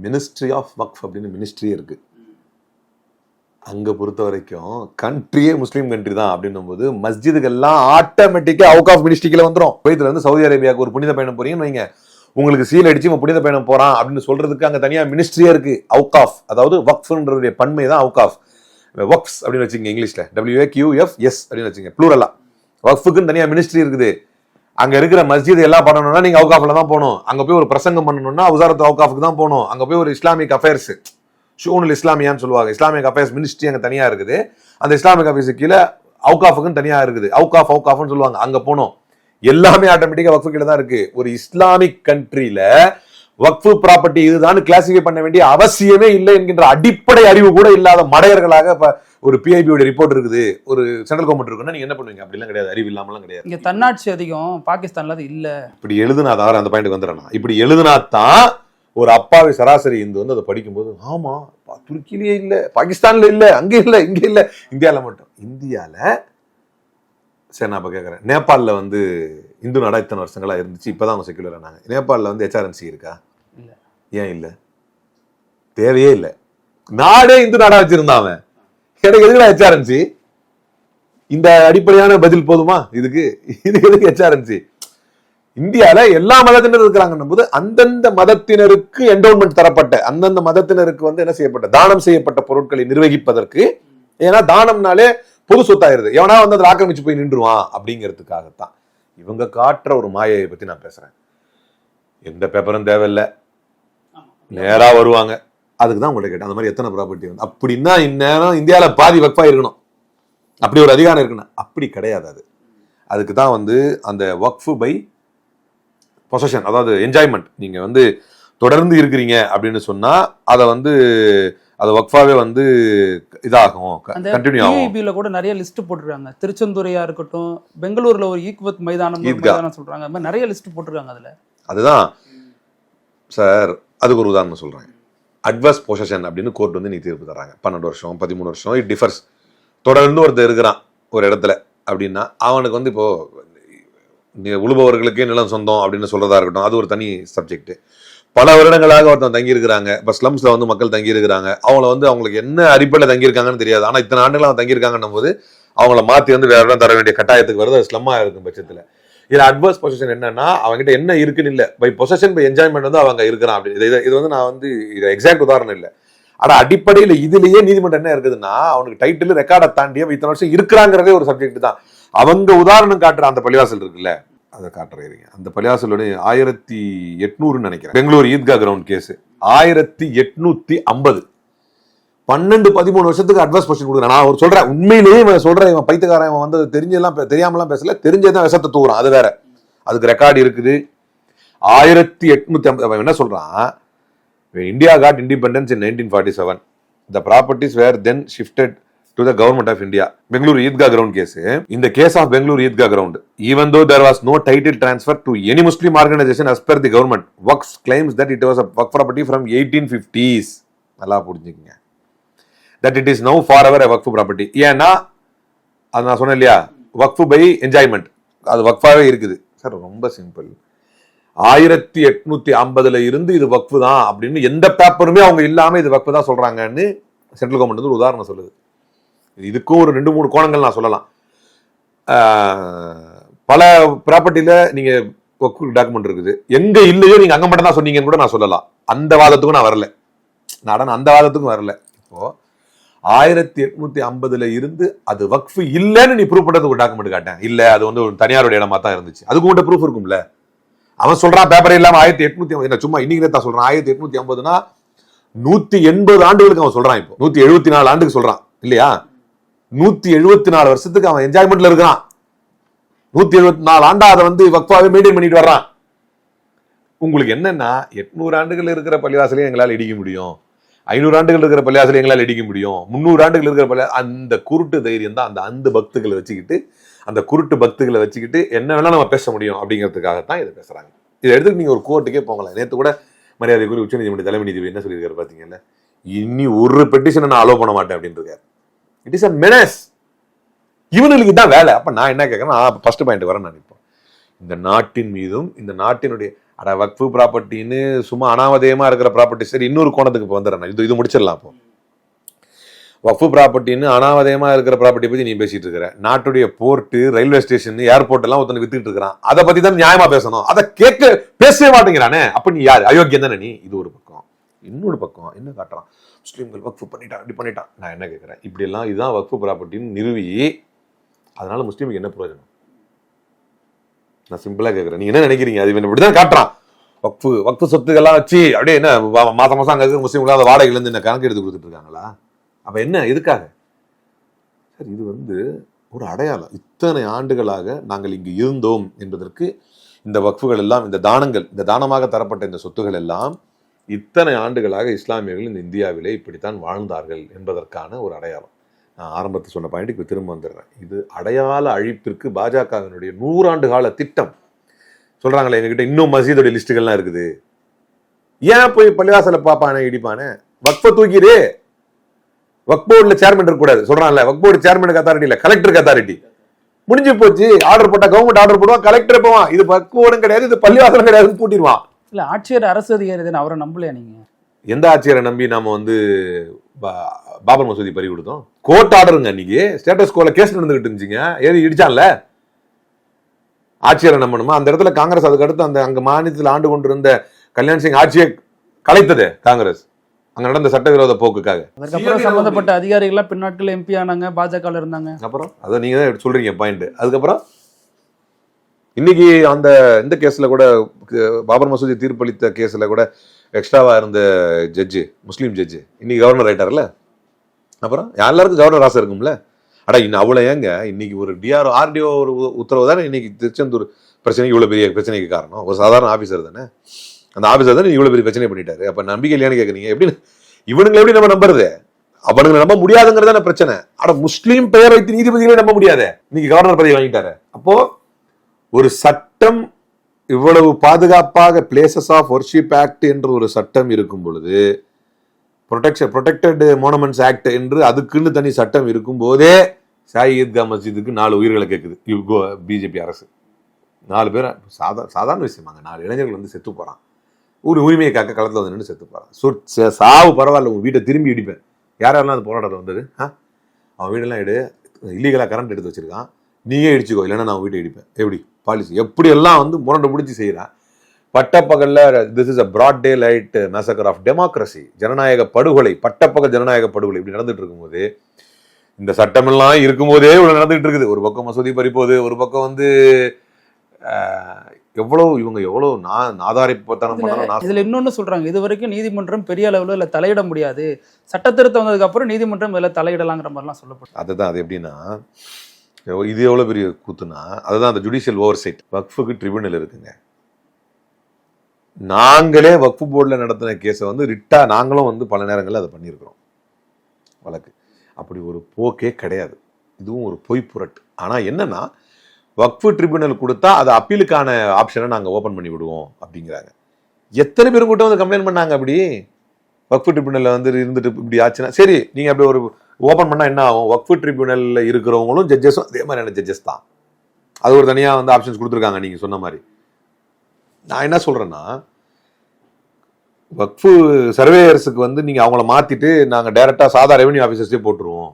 மினிஸ்ட்ரி ஆஃப் வக்ஃப் அப்படின்னு மினிஸ்ட்ரியே இருக்கு. அங்கே பொறுத்த வரைக்கும் கண்ட்ரியே முஸ்லீம் கண்ட்ரி தான் அப்படின்னும் போது மஸ்ஜிதுகள்லாம் ஆட்டோமேட்டிக்காக அவுட் ஆஃப் வந்துடும் வந்துரும். வந்து சவுதி அரேபியாவுக்கு ஒரு புனித பயணம் போறீங்கன்னு வைங்க. உங்களுக்கு சீல் அடிச்சு இவன் புனித பயணம் போறான் அப்படின்னு சொல்றதுக்கு அங்க தனியா மினிஸ்ட்ரியே இருக்கு. அவுகாஃப் அதாவது வக்ஃப்ன்றதுடைய பன்மை தான் அவுகாஃப் வக்ஃப்ஸ் அப்படின்னு வச்சுங்க இங்கிலீஷ்ல. டபிள்யூஏ கியூஎஃப் எஸ் அப்படின்னு வச்சுங்க ப்ளூரலா வக்ஃபுக்குன்னு தனியா மினிஸ்ட்ரி இருக்குது. அங்க இருக்கிற மஸ்ஜித் எல்லாம் பண்ணணும்னா நீங்க அவுகாஃபில் தான் போகணும். அங்க போய் ஒரு பிரசங்கம் பண்ணணும்னா உசாரத்து அவுகாஃபுக்கு தான் போகணும். அங்க போய் ஒரு இஸ்லாமிக் அஃபேர்ஸ் ஷூனுல் இஸ்லாமியான்னு சொல்லுவாங்க. இஸ்லாமிக் அஃபேர்ஸ் மினிஸ்ட்ரி அங்க தனியா இருக்குது. அந்த இஸ்லாமிக் அஃபேர்ஸ் கீழே அவுகாஃபுக்குன்னு தனியா இருக்குது. அவுகாஃப் அவுகாஃப்னு சொல்லுவாங்க. அங்க போகணும். எல்லாமே ஆட்டோமேட்டிக்கா வக்ஃபு கீழே தான் இருக்கு. ஒரு இஸ்லாமிக் கண்ட்ரில வக்ஃபு ப்ராப்பர்ட்டி இதுதான் கிளாசிஃபை பண்ண வேண்டிய அவசியமே இல்லை என்கின்ற அடிப்படை அறிவு கூட இல்லாத மடையர்களாக ஒரு பிஐபியோட ரிப்போர்ட் இருக்குது. ஒரு சென்ட்ரல் கவர்மெண்ட் இருக்குன்னா நீங்க என்ன பண்ணுவீங்க? அப்படிலாம் கிடையாது. அறிவு இல்லாமலாம் கிடையாது. இங்கே தன்னாட்சி அதிகம் பாகிஸ்தானில் அது இல்லை. இப்படி எழுதுனா தவிர அந்த பாயிண்ட் வந்துடுறேன். இப்படி எழுதுனா தான் ஒரு அப்பாவி சராசரி இந்து வந்து அதை படிக்கும்போது ஆமா துருக்கிலேயே இல்ல பாகிஸ்தான்ல இல்ல அங்க இல்ல இங்க இல்ல இந்தியால மட்டும். இந்தியால சரி நான் இப்ப கேக்குறேன். நேபாளில் வந்து இந்து நாடா இத்தனை வருஷங்களா இருந்துச்சு இப்பதான் அவங்க செக்குலர் ஆனாங்க. நேபாளில் வந்து ஹெச்ஆர்என்சி இருக்கா? இல்ல. ஏன் இல்ல? தேவையே இல்ல. நாடே இந்து நாடா வச்சிருந்தான் அவன். எனக்கு எதுக்குடா ஹெச்ஆர்என்சி இந்த அடிப்படையான பதில் போதுமா? இதுக்கு இதுக்கு எதுக்கு ஹெச்ஆர்என்சி இந்தியால எல்லா மதத்தினரும் இருக்கிறாங்கன்னும் போது அந்தந்த மதத்தினருக்கு என்டோன்மெண்ட் தரப்பட்ட அந்தந்த மதத்தினருக்கு வந்து என்ன செய்யப்பட்ட தானம் செய்யப்பட்ட பொருட்களை நிர்வகிப்பதற்கு ஏன்னா தானம்னாலே பொது சொத்தாயிருது. எவனா வந்து அதில் ஆக்கிரமிச்சு போய் நின்றுவான் அப்படிங்கிறதுக்காகத்தான். இவங்க காட்டுற ஒரு மாயையை பத்தி நான் பேசுறேன். எந்த பேப்பரும் தேவையில்லை. நேரா வருவாங்க. அதுக்கு தான் உங்கள்ட்ட கேட்டேன். அந்த மாதிரி எத்தனை ப்ராப்பர்ட்டி வந்து. அப்படின்னா இந்நேரம் இந்தியால பாதி வக்ஃபா இருக்கணும். அப்படி ஒரு அதிகாரம் இருக்கணும் அப்படி கிடையாது அது. அதுக்கு தான் வந்து அந்த வக்ஃபு பை பொசஷன் அதாவது என்ஜாய்மெண்ட் நீங்க வந்து தொடர்ந்து இருக்கிறீங்க அப்படின்னு சொன்னா அதை வந்து அது வக்ஃபாவே வந்து இதாகும். கண்டினியூ ஆகும். பிஐபியில கூட நிறைய லிஸ்ட் போட்டிருக்காங்க. திருச்செந்துறையா இருக்கட்டும் பெங்களூர்ல ஒரு ஈக்குவத் மைதானம். மைதானம் சொல்றாங்க. அது நிறைய லிஸ்ட் போட்டிருக்காங்க அதுல. அதுதான். சார் அதுக்கு ஒரு உதாரணம் சொல்றேன். அட்வர்ஸ் பொசஷன் அப்படின்னு கோர்ட் வந்து நீ தீர்ப்பு தராங்க பன்னெண்டு வருஷம் பதிமூணு வருஷம் இட் டிஃபர்ஸ் தொடர்ந்து ஒருத்தர் இருக்கிறான் ஒரு இடத்துல அப்படின்னா அவனுக்கு வந்து இப்போ உழுபவர்களுக்கே நிலம் சொந்தம் அப்படின்னு சொல்றதா இருக்கட்டும் அது ஒரு தனி சப்ஜெக்ட் பல வருடங்களாக ஒருத்தன் தங்கியிருக்கிறாங்க. இப்போ ஸ்லம்ஸில் வந்து மக்கள் தங்கியிருக்கிறாங்க. அவங்கள வந்து அவங்களுக்கு என்ன அடிப்படையில் தங்கியிருக்காங்கன்னு தெரியாது. ஆனால் இத்தனை ஆண்டுகள் அவன் தங்கியிருக்காங்கன்னும் போது அவங்கள மாற்றி வந்து வேற இடம் தர வேண்டிய கட்டாயத்துக்கு வருது. அது ஸ்லம்மா இருக்கும் பட்சத்தில். இதில் அட்வர்ஸ் பொசிஷன் என்னன்னா அவங்ககிட்ட என்ன இருக்குன்னு இல்லை. பை பொசஷன் பை என்ஜாய்மெண்ட் வந்து அவங்க இருக்கிறான் அப்படி. இது இது வந்து நான் வந்து இது எக்ஸாக்ட் உதாரணம் இல்லை. ஆனால் அடிப்படையில் இதுலேயே நீதிமன்றம் என்ன இருக்குதுன்னா அவனுக்கு டைட்டில் ரெக்கார்டை தாண்டி இத்தனை வருஷம் இருக்கிறாங்கிறதே ஒரு சப்ஜெக்ட் தான். அவங்க உதாரணம் காட்டுற அந்த பள்ளிவாசல் இருக்குல்ல. அதை காட்டுறீங்க அந்த பள்ளிவாசலுடைய ஆயிரத்தி எட்நூறுன்னு நினைக்கிறேன். பெங்களூர் ஈத்கா கிரவுண்ட் கேஸ் ஆயிரத்தி எட்நூத்தி ஐம்பது. பன்னெண்டு பதிமூணு வருஷத்துக்கு அட்வான்ஸ் கொஸ்டின் கொடுக்குறேன். நான் ஒரு சொல்றேன். உண்மையிலேயே இவன் சொல்றேன். இவன் பைத்தியக்காரன் இவன் வந்து தெரிஞ்செல்லாம் தெரியாமலாம் பேசல. தெரிஞ்சதான் விஷத்தை தூக்குறான் அது வேற. அதுக்கு ரெக்கார்டு இருக்குது. ஆயிரத்தி எட்நூத்தி ஐம்பது. அவன் என்ன சொல்றான்? India got independence in nineteen forty seven the properties were then shifted to the government of India Bangalore Idgah ground case இந்த case of Bangalore Idgah ground even though there was no title transfer to any Muslim organisation as per the government works claims that it was work property from eighteen fifties நல்லா புரிஞ்சுக்கங்க. That it is now for our work property ஏன்னா அது நான் சொன்னேன் இல்லையா work by enjoyment அது ஒர்க்ஃபாகவே இருக்குது. Sir ரொம்ப சிம்பிள் ஆயிரத்தி எட்நூத்தி ஐம்பதுல இருந்து இது வக்ஃபு தான் அப்படின்னு எந்த பேப்பருமே அவங்க இல்லாம இது வக்ஃபு தான் சொல்றாங்கன்னு சென்ட்ரல் கவர்மெண்ட் வந்து ஒரு உதாரணம் சொல்லுது. இதுக்கும் ஒரு ரெண்டு மூணு கோணங்கள் நான் சொல்லலாம். பல ப்ராப்பர்ட்டியில் நீங்கள் டாக்குமெண்ட் இருக்குது. எங்கே இல்லையோ நீங்கள் அங்கே மட்டும் தான் சொன்னீங்கன்னு கூட நான் சொல்லலாம். அந்த வாதத்துக்கும் நான் வரல. நான் அந்த வாதத்துக்கும் வரல. இப்போ ஆயிரத்தி எட்நூத்தி ஐம்பதுல இருந்து அது வக்ஃபு இல்லைன்னு நீ ப்ரூவ் பண்றது ஒரு டாக்குமெண்ட் காட்டேன். இல்ல அது வந்து ஒரு தனியாருடைய இடமா தான் இருந்துச்சு. அதுக்கு மட்டும் ப்ரூஃப் இருக்கும்ல. அவன் சொல்றான் பேப்பர் இல்லாம ஆயிரத்தி எட்நூத்தி ஐம்பது சும்மா இன்னைக்கு தான் சொல்றான். ஆயிரத்தி எட்நூத்தி ஐம்பதுனா நூத்தி எண்பது ஆண்டுகளுக்கு அவன் சொல்றான் இப்போ. நூத்தி எழுபத்தி நாலு ஆண்டுக்கு சொல்றான். இல்லையா? நூத்தி எழுபத்தி நாலு வருஷத்துக்கு அவன் என்ஜாய்மெண்ட்ல இருக்கிறான். நூத்தி எழுபத்தி நாலு ஆண்டா அதை வந்து வக்ஃபாவே மெயின்டைன் பண்ணிட்டு வர்றான். உங்களுக்கு என்னன்னா எட்நூறு ஆண்டுகள் இருக்கிற பள்ளிவாசலையும் எங்களால் இடிக்க முடியும். ஐநூறு ஆண்டுகள் இருக்கிற பள்ளிவாசலை எங்களால் இடிக்க முடியும். முந்நூறு ஆண்டுகள் இருக்கிற பள்ளி அந்த குருட்டு தைரியம் தான் அந்த அந்த பக்துகளை வச்சுக்கிட்டு அந்த குருட்டு பக்துகளை வச்சுக்கிட்டு என்ன வேணாலும் நம்ம பேச முடியும் அப்படிங்கிறதுக்காகத்தான் இதை பேசுறாங்க. இதை எடுத்து நீங்க ஒரு கோர்ட்டுக்கே போகலாம் நேற்று கூட மரியாதைக்குரிய உச்சநீதிமன்ற தலைமை நீதிபதி என்ன சொல்லியிருக்காரு பார்த்தீங்கன்னா இனி ஒரு பெட்டிஷனை நான் அலோவ் பண்ண மாட்டேன் அப்படின்னு இருக்காரு இட் இஸ் அ மெனஸ் இவனுக்கு தான் வேலை. அப்போ நான் என்ன கேட்கறேன் ஃபர்ஸ்ட் பாயிண்ட் வரேன் நான் இப்போ. இந்த நாட்டின் மீதும் இந்த நாட்டினுடைய அட வக்ஃபு ப்ராப்பர்ட்டின்னு சும்மா அனாவதேயமா இருக்கிற ப்ராப்பர்ட்டி சரி இன்னொரு கோணத்துக்கு இப்போ வந்துடுறேன் இது இது முடிச்சிடலாம் இப்போ. வக்ஃபு ப்ராப்பர்ட்டின்னு அனாவதயமா இருக்கிற ப்ராப்பர்ட்டி பத்தி நீ பேசிட்டு இருக்கிற. நாட்டுடைய போர்ட்டு ரயில்வே ஸ்டேஷன் ஏர்போர்ட் எல்லாம் ஒருத்தனை வித்துட்டு இருக்கிறான். அதை பத்தி தான் நியாயமா பேசணும். அதை கேட்க பேசவே மாட்டேங்கிறானே. அப்ப நீ யார்? அயோக்கியம் தானே நீ? இது ஒரு இன்னொரு பக்கம் என்ன காட்டுறான்? முஸ்லீம்கள் வக்ஃபு பண்ணிட்டான் இப்படி பண்ணிட்டான். நான் என்ன கேட்குறேன் இப்படியெல்லாம் இதுதான் வக்ஃபு ப்ராப்பர்ட்டின்னு நிறுவி. அதனால் முஸ்லீமுக்கு என்ன பிரயோஜனம் நான் சிம்பிளாக கேட்குறேன் நீங்கள் என்ன நினைக்கிறீங்க? அது இப்படி தான் காட்டுறான். வக்ஃபு வக்ஃபு சொத்துக்கெல்லாம் வச்சு அப்படியே என்ன மாதம் மாதம் அங்கே அங்க முஸ்லீம்கள் அந்த வாடகையிலேருந்து என்ன கணக்கு எடுத்து கொடுத்துட்டு இருக்காங்களா? என்ன எதுக்காக? சார் இது வந்து ஒரு அடையாளம். இத்தனை ஆண்டுகளாக நாங்கள் இங்கு இருந்தோம் என்பதற்கு இந்த வக்ஃபுகள் எல்லாம் இந்த தானங்கள் இந்த தானமாக தரப்பட்ட இந்த சொத்துகள் எல்லாம் இத்தனை ஆண்டுகளாக இஸ்லாமியர்கள் இந்த இந்தியாவிலே இப்படித்தான் வாழ்ந்தார்கள் என்பதற்கான ஒரு அடையாளம். நான் ஆரம்பத்தில் சொன்ன பாயிண்ட்டுக்கு திரும்ப வந்துடுறேன். இது அடையாள அழிப்பிற்கு பாஜகவினுடைய நூறாண்டு கால திட்டம். சொல்றாங்களே எங்ககிட்ட இன்னும் மசீதோட லிஸ்ட்டுகள்லாம் இருக்குது. ஏன் போய் பள்ளிவாசலை பார்ப்பானே இடிப்பானே? வக்ஃப தூக்கிடு. வக் போர்டுல சேர்மன் இருக்கக்கூடாது. சொல்றான்ல வக் போர்டு சேர்மனுக்கு அத்தாரிட்டி இல்லை கலெக்டருக்கு அத்தாரிட்டி முடிஞ்சு போச்சு. ஆர்டர் போட்டால் கவர்மெண்ட் ஆர்டர் போடுவான் கலெக்டர் போவான். இது வக் போர்டும் கிடையாது இது பள்ளிவாசலும் கிடையாதுன்னு பூட்டிடுவான். இல்ல ஆட்சியர் அரசு அதிகாரி அவரை நம்பலையா நீங்க? எந்த ஆட்சியரை நம்பி நாம வந்து பாபர் மசூதி பறி கொடுத்தோம்? கோர்ட் ஆர்டருங்க அன்னைக்கு. ஸ்டேட்டஸ் கோல கேஸ் நடந்துகிட்டு இருந்துச்சுங்க. ஏறி இடிச்சான்ல? ஆட்சியரை நம்பணுமா? அந்த இடத்துல காங்கிரஸ் அதுக்கு அடுத்து அந்த அங்க மாநிலத்தில் ஆண்டு கொண்டிருந்த கல்யாண் சிங் ஆட்சியை கலைத்தது காங்கிரஸ். அங்க நடந்த சட்டவிரோத போக்குக்காக. அதுக்கப்புறம் சம்பந்தப்பட்ட அதிகாரிகள்லாம் பின்னாட்கள் எம்பி ஆனாங்க பாஜகவில் இருந்தாங்க. அப்புறம்? அதை நீங்க தான் சொல்றீங்க பாயிண்ட் அதுக்கப்புறம்? இன்னைக்கு அந்த இந்த கேஸில் கூட பாபர் மசூதி தீர்ப்பளித்த கேஸில் கூட எக்ஸ்ட்ராவாக இருந்த ஜட்ஜு முஸ்லீம் ஜட்ஜு இன்னைக்கு கவர்னர் ஆயிட்டார்ல? அப்புறம் எல்லாருக்கும் கவர்னர் ஆசை இருக்கும்ல? அடா இன்னும் அவ்வளோ ஏங்க? இன்னைக்கு ஒரு டிஆர் ஆர்டிஓ ஒரு உ- உத்தரவு தானே? இன்னைக்கு திருச்செந்தூர் பிரச்சனைக்கு இவ்வளோ பெரிய பிரச்சனைக்கு காரணம். ஒரு சாதாரண ஆஃபீஸர் தானே? அந்த ஆஃபீஸர் தானே இவ்வளோ பெரிய பிரச்சனை பண்ணிட்டாரு. அப்போ நம்பிக்கை இல்லையான்னு கேட்குறீங்க எப்படி இவனுங்களை எப்படி நம்ம நம்புறது? அவனுங்களை நம்ப முடியாதுங்கிறது தானே பிரச்சனை. அட முஸ்லீம் பெயர் வைத்து நீதிபதிகளே நம்ப முடியாது? இன்னைக்கு கவர்னர் பதவி வாங்கிட்டாரு. அப்போ ஒரு சட்டம் இவ்வளவு பாதுகாப்பாக பிளேசஸ் ஆஃப் ஒர்ஷிப் ஆக்ட் என்று ஒரு சட்டம் இருக்கும் பொழுது ப்ரொடெக்ஷன் ப்ரொடெக்டட் மோனமெண்ட்ஸ் ஆக்ட் என்று அதுக்குன்னு தனி சட்டம் இருக்கும் போதே சாய் ஈத்கா மஸ்ஜிதுக்கு நாலு உயிர்களை கேட்குது கோ பிஜேபி அரசு. நாலு பேர் சாதா சாதாரண விஷயமாங்க நாலு இளைஞர்கள் வந்து செத்து போகிறான் ஒரு உரிமையை காக்க களத்தில் வந்து நின்று செத்து போகிறான் ஸோ சாவு பரவாயில்ல உன் வீட்டை திரும்பி இடிப்பேன். யார் யாரெல்லாம் அந்த போராட்டத்தில் வந்தது? ஆ? அவன் வீடெல்லாம் எடு இல்லீகலாக கரண்ட் எடுத்து வச்சிருக்கான். நீயே இடிச்சுக்கோ இல்லைன்னா நான் உன் வீட்டை இடிப்பேன். எப்படி? பாலிசி எப்படி எல்லாம் வந்து முரண்டு பிடிச்சி செய்கிறான் பட்டப்பகல்ல this is a broad daylight massacre of democracy ஜனநாயக படுகொலை பட்டப்பகல் ஜனநாயக படுகொலை இப்படி நடந்துட்டு இருக்கும்போது இந்த சட்டமெல்லாம் இருக்கும்போதே இவ்வளவு நடந்துட்டு இருக்குது. ஒரு பக்கம் மசூதி பறிப்போது ஒரு பக்கம் வந்து ஆஹ், எவ்வளவு இவங்க எவ்வளவு நா நாதாரிப்பத்தனம் பண்ணணும் நான் இதுல இன்னொன்னு சொல்றாங்க. இது வரைக்கும் நீதிமன்றம் பெரிய அளவுல இதுல தலையிட முடியாது. சட்ட திருத்தம் வந்ததுக்கு அப்புறம் நீதிமன்றம் இதுல தலையிடலாங்கிற மாதிரிலாம் சொல்லப்படும் அதுதான் அது எப்படின்னா இது எவ்வளோ பெரிய கூத்துனா அதுதான் அந்த ஜுடிஷியல் ஓவர் சைட் வக்ஃபுக்கு ட்ரிபியூனல் இருக்குங்க. நாங்களே வக்ஃபு போர்டில் நடத்தின கேஸை வந்து ரிட்டா நாங்களும் வந்து பல நேரங்களில் அதை பண்ணியிருக்கிறோம். வழக்கு. அப்படி ஒரு போக்கே கிடையாது. இதுவும் ஒரு பொய் புரட்டு. ஆனால் என்னன்னா வக்ஃபு ட்ரிபியூனல் கொடுத்தா அது அப்பீலுக்கான ஆப்ஷனை நாங்கள் ஓப்பன் பண்ணி விடுவோம் அப்படிங்கிறாங்க. எத்தனை பேர் கூட்டம் வந்து கம்ப்ளைண்ட் பண்ணாங்க அப்படி? வக்ஃபு ட்ரிபியூனலில் வந்து இருந்துட்டு இப்படி ஆச்சுன்னா சரி நீங்கள் அப்படி ஒரு ஓப்பன் பண்ணால் என்ன ஆகும்? வக்ஃபு ட்ரிபியூனலில் இருக்கிறவங்களும் ஜட்ஜஸும் அதே மாதிரியான ஜட்ஜஸ் தான். அது ஒரு தனியாக வந்து ஆப்ஷன்ஸ் கொடுத்துருக்காங்க நீங்கள் சொன்ன மாதிரி. நான் என்ன சொல்கிறேன்னா வக்ஃபு சர்வேயர்ஸுக்கு வந்து நீங்கள் அவங்கள மாற்றிட்டு நாங்கள் டைரெக்டாக சாதா ரெவன்யூ ஆஃபீஸர்ஸே போட்டுருவோம்.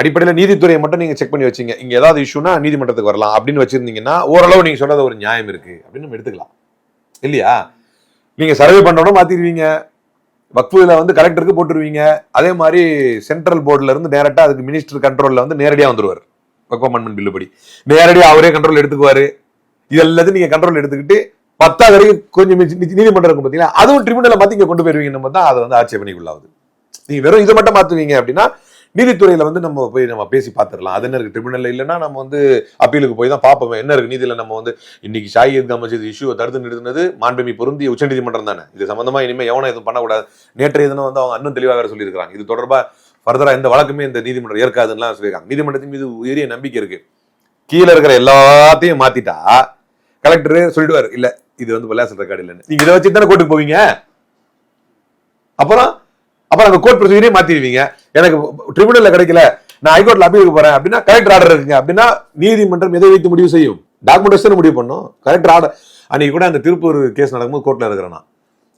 அடிப்படையில் நீதித்துறையை மட்டும் நீங்கள் செக் பண்ணி வச்சிங்க. இங்கே ஏதாவது இஷ்யூனா நீதிமன்றத்துக்கு வரலாம். அப்படின்னு வச்சுருந்தீங்கன்னா ஓரளவு நீங்கள் சொன்னது ஒரு நியாயம் இருக்குது அப்படின்னு நம்ம எடுத்துக்கலாம். இல்லையா? நீங்கள் சர்வே பண்ணோட மாற்றிடுவீங்க வக்ஃபுல வந்து கலெக்டருக்கு போட்டுருவீங்க. அதே மாதிரி சென்ட்ரல் போர்டுல இருந்து நேரட்டா அதுக்கு மினிஸ்டர் கண்ட்ரோலில் வந்து நேரடியாக வந்துருவார். வக்ஃப் அமெண்ட்மெண்ட் பில்லு படி. அவரே கண்ட்ரோல் எடுத்துக்குவாரு. இது எல்லாத்தையும் நீங்கள் கண்ட்ரோல் எடுத்துக்கிட்டு பத்தாவது வரைக்கும் கொஞ்சம் நீதிமன்றம் இருக்கும் பார்த்தீங்களா அதுவும் ட்ரிபியூனலை மாற்றி இங்கே கொண்டு போயிருவீங்கன்னு தான் அதை வந்து ஆட்சேபனைக்குள்ளாகுது. நீங்கள் வெறும் இதை மட்டும் மாற்றுவீங்க அப்படின்னா நீதித்துறையில வந்து நம்ம போய் நம்ம பேசி பார்த்துடலாம் அது என்ன இருக்கு? ட்ரிபியூனல் இல்லைன்னா நம்ம வந்து அப்பீலுக்கு போய் தான் பார்ப்போம் என்ன இருக்கு? நீதியில நம்ம வந்து இன்னைக்கு ஷாயி ஈத்கா மஸ்ஜித் இஷ்யூ தடுத்து நிறுத்தினது மாண்புமி பொருந்திய உச்சநீதிமன்றம் தானே. இது சம்பந்தமா இனிமே எவனும் எதுவும் பண்ணக்கூடாது. நேற்றைய தினம் வந்து அவங்க இன்னும் தெளிவாக வேற சொல்லியிருக்காங்க இது தொடர்பா ஃபர்தரா எந்த வழக்குமே இந்த நீதிமன்றம் ஏற்காதுன்னு சொல்லியிருக்காங்க. நீதிமன்றத்தின் மீது உயரிய நம்பிக்கை இருக்கு. கீழே இருக்கிற எல்லாத்தையும் மாத்திட்டா கலெக்டர் சொல்லிடுவாரு இல்ல இது வந்து விளையாசல் ரெக்கார்டு இல்லைன்னு. நீங்க இதை வச்சு தானே கோர்ட்டுக்கு போவீங்க? அப்புறம் அப்புறம் அந்த கோர்ட் ப்ரொசீஜரே மாத்திடுவீங்க. எனக்கு ட்ரிபியூனல்ல கிடைக்கல. நான் ஹைகோர்ட்ல அப்பீலுக்கு போறேன். அப்படின்னா கலெக்டர் ஆர்டர் இருக்குங்க. அப்படின்னா நீதிமன்றம் எதை வைத்து முடிவு செய்யும்? டாக்குமெண்டேஷன் முடிவு பண்ணும். கலெக்டர் ஆர்டர் அன்னைக்கு கூட அந்த திருப்பூர் கேஸ் நடக்கும்போது கோர்ட்ல இருக்கிறேன் நான்.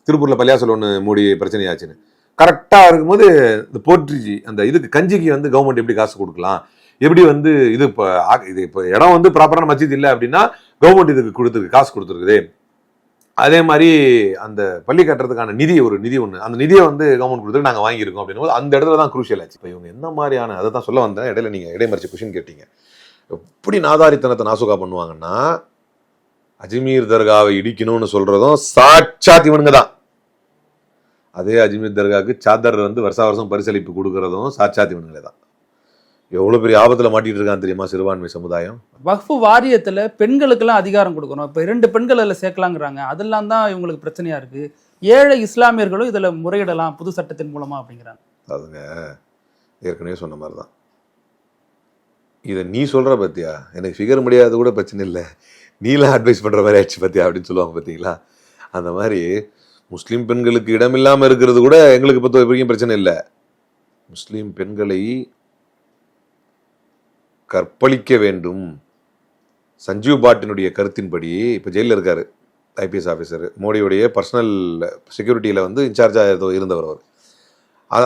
திருப்பூர்ல பள்ளியாசல் ஒன்று மூடி பிரச்சனையாச்சுன்னு. கரெக்டாக இருக்கும்போது இந்த போர்ட்ரிஜி அந்த இதுக்கு கஞ்சிக்கு வந்து கவர்மெண்ட் எப்படி காசு கொடுக்கலாம்? எப்படி வந்து இது இப்போ இது இப்போ இடம் வந்து ப்ராப்பரான மஸ்ஜித் இல்லை அப்படின்னா கவர்மெண்ட் இதுக்கு கொடுத்துருக்கு காசு கொடுத்துருக்குது. அதே மாதிரி அந்த பள்ளி கட்டுறதுக்கான நிதி ஒரு நிதி ஒன்று அந்த நிதியை வந்து கவர்மெண்ட் கொடுத்துட்டு நாங்கள் வாங்கியிருக்கோம் அப்படின்னும் அந்த இடத்துல தான் குரூஷியல் ஆச்சு. இப்போ இவங்க என்ன மாதிரியான அதை தான் சொல்ல வந்தேன். இடையில நீங்கள் இடைமறிச்சு கொஷின் கேட்டீங்க. எப்படி நாதாரித்தனத்தை நாசுகா பண்ணுவாங்கன்னா அஜ்மீர் தர்காவை இடிக்கணும்னு சொல்றதும் சாட்சாத் இவனுங்க தான். அதே அஜ்மீர் தர்காவுக்கு சாதர் வந்து வருஷா வருஷம் பரிசளிப்பு கொடுக்கறதும் சாட்சாத் இவனுங்களே தான். எவ்வளவு பெரிய ஆபத்துல மாட்டிட்டு இருக்கான் தெரியுமா சிறுபான்மை சமுதாயம்? வக்ஃபு வாரியத்துல பெண்களுக்கெல்லாம் அதிகாரம் கொடுக்கணும். இப்ப இரண்டு பெண்கள் அதுல சேர்க்கலாங்கிறாங்க. அதெல்லாம் தான் இவங்களுக்கு பிரச்சனையா இருக்கு. ஏழை இஸ்லாமியர்களும் இதுல முறையிடலாம் புது சட்டத்தின் மூலமா அப்படிங்கிறாங்க. அதுங்க ஏற்கனவே சொன்ன மாதிரி தான் இதை நீ சொல்ற பத்தியா? எனக்கு ஃபிகர் முடியாது கூட பிரச்சனை இல்லை. நீலாம் அட்வைஸ் பண்ற மாதிரி ஆச்சு பத்தியா அப்படின்னு சொல்லுவாங்க பார்த்தீங்களா அந்த மாதிரி முஸ்லீம் பெண்களுக்கு இடம் இல்லாம இருக்கிறது கூட எங்களுக்கு பொறுத்த வரைக்கும் பிரச்சனை இல்லை. முஸ்லீம் பெண்களை கற்பழிக்க வேண்டும். சஞ்சீவ் பாட்டினுடைய கருத்தின்படி இப்போ ஜெயிலில் இருக்கார் ஐபிஎஸ் ஆஃபீஸர் மோடியுடைய பர்சனல் செக்யூரிட்டியில் வந்து இன்சார்ஜாக இருந்தவர் அவர்.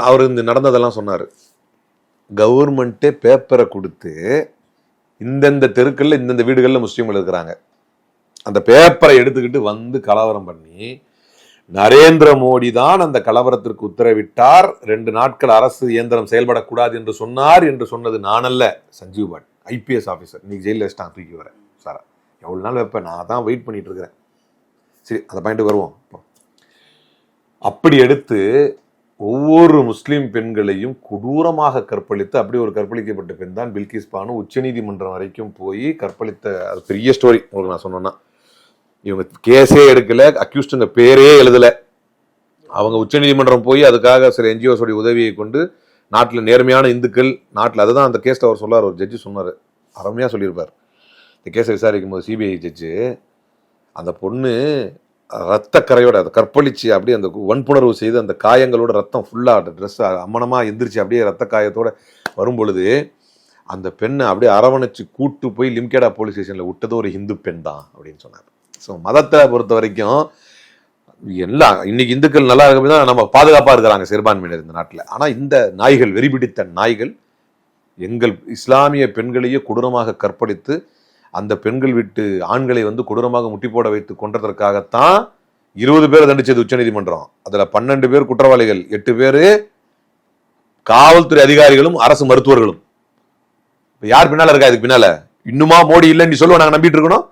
அவர் இந்த நடந்ததெல்லாம் சொன்னார். கவர்மெண்ட்டே பேப்பரை கொடுத்து இந்தந்த தெருக்களில் இந்தந்த வீடுகளில் முஸ்லீம்கள் இருக்கிறாங்க. அந்த பேப்பரை எடுத்துக்கிட்டு வந்து கலவரம் பண்ணி நரேந்திர மோடி தான் அந்த கலவரத்திற்கு உத்தரவிட்டார். ரெண்டு நாட்கள் அரசு இயந்திரம் செயல்படக்கூடாது என்று சொன்னார் என்று சொன்னது நானல்ல சஞ்சீவ் பட் ஐபிஎஸ் ஆஃபீஸர் இன்னைக்கு ஜெயிலில் வச்சுட்டான் தூக்கி வரேன் சாரா எவ்வளோ நாள் வைப்பேன் நான் தான் வெயிட் பண்ணிட்டு இருக்கிறேன். சரி அந்த பாயிண்ட் வருவோம். அப்புறம் அப்படி எடுத்து ஒவ்வொரு முஸ்லீம் பெண்களையும் கொடூரமாக கற்பழித்து அப்படி ஒரு கற்பழிக்கப்பட்ட பெண் தான் பில்கிஸ் பானு. உச்சநீதிமன்றம் வரைக்கும் போய் கற்பழித்த அது பெரிய ஸ்டோரி உங்களுக்கு நான் சொன்னேன்னா. இவங்க கேஸே எடுக்கல அக்யூஸ்டுங்க பேரே எழுதல. அவங்க உச்சநீதிமன்றம் போய் அதுக்காக சில என்ஜிஓஸோடைய உதவியை கொண்டு நாட்டில் நேர்மையான இந்துக்கள் நாட்டில் அதுதான் அந்த கேஸில் அவர் சொல்லார் ஒரு ஜட்ஜி சொன்னார். அருமையாக சொல்லியிருப்பார். இந்த கேஸை விசாரிக்கும் போது சிபிஐ ஜட்ஜு அந்த பொண்ணு ரத்த கரையோட அதை கற்பழிச்சு அப்படியே அந்த வன்புணர்வு செய்து அந்த காயங்களோட ரத்தம் ஃபுல்லாக அந்த ட்ரெஸ் அம்மனமாக எந்திரிச்சு அப்படியே ரத்த காயத்தோட வரும் பொழுது அந்த பெண்ணை அப்படியே அரவணைச்சு கூட்டு போய் லிம்கேடா போலீஸ் ஸ்டேஷனில் விட்டது ஒரு ஹிந்து பெண் தான் அப்படின்னு சொன்னார். ஸோ மதத்தை பொறுத்த வரைக்கும் எல்லாம் இன்னைக்கு இந்துக்கள் நல்லா இருக்க தான் நம்ம பாதுகாப்பாக இருக்கிறாங்க சிறுபான்மையினர் இந்த நாட்டில். ஆனால் இந்த நாய்கள் வெறிபிடித்த நாய்கள் எங்கள் இஸ்லாமிய பெண்களையே கொடூரமாக கற்பழித்து அந்த பெண்கள் விட்டு ஆண்களை வந்து கொடூரமாக முட்டி போட வைத்து கொன்றதற்காகத்தான் இருபது பேர் தண்டிச்சது உச்சநீதிமன்றம் அதில் பன்னெண்டு பேர் குற்றவாளிகள் எட்டு பேர் காவல்துறை அதிகாரிகளும் அரசு மருத்துவர்களும். யார் பின்னால இருக்கா இதுக்கு பின்னால? இன்னுமா மோடி இல்லைன்னு சொல்லுவோம் நாங்கள் நம்பிட்டு இருக்கணும்?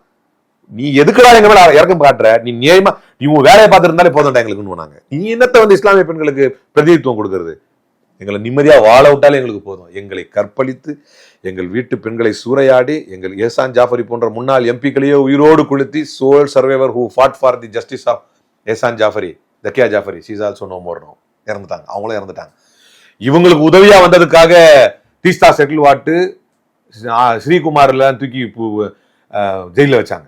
நீ எதுக்குடா எங்க மேல இறக்கம் காட்டுற? நீ நியாயமா நீ உன் வேலையை பார்த்துருந்தாலே போதும்டா எங்களுக்கு நாங்க நீ என்னத்தை வந்து இஸ்லாமிய பெண்களுக்கு பிரதிநிதித்துவம் கொடுக்கறது? எங்களை நிம்மதியா வாழ விட்டாலே எங்களுக்கு போதும். எங்களை கற்பழித்து எங்கள் வீட்டு பெண்களை சூறையாடி எங்கள் ஏசான் ஜாஃபரி போன்ற முன்னாள் எம்பிக்களையே உயிரோடு கொளுத்தி sole survivor who fought for the justice of Ehsan Jafri Zakia Jafri she's also no more no இறந்துட்டாங்க. அவங்களும் இறந்துட்டாங்க. இவங்களுக்கு உதவியா வந்ததுக்காக தீஸ்தா செட்டில் வாட்டு ஸ்ரீகுமார்லாம் தூக்கி ஜெயிலில் வச்சாங்க.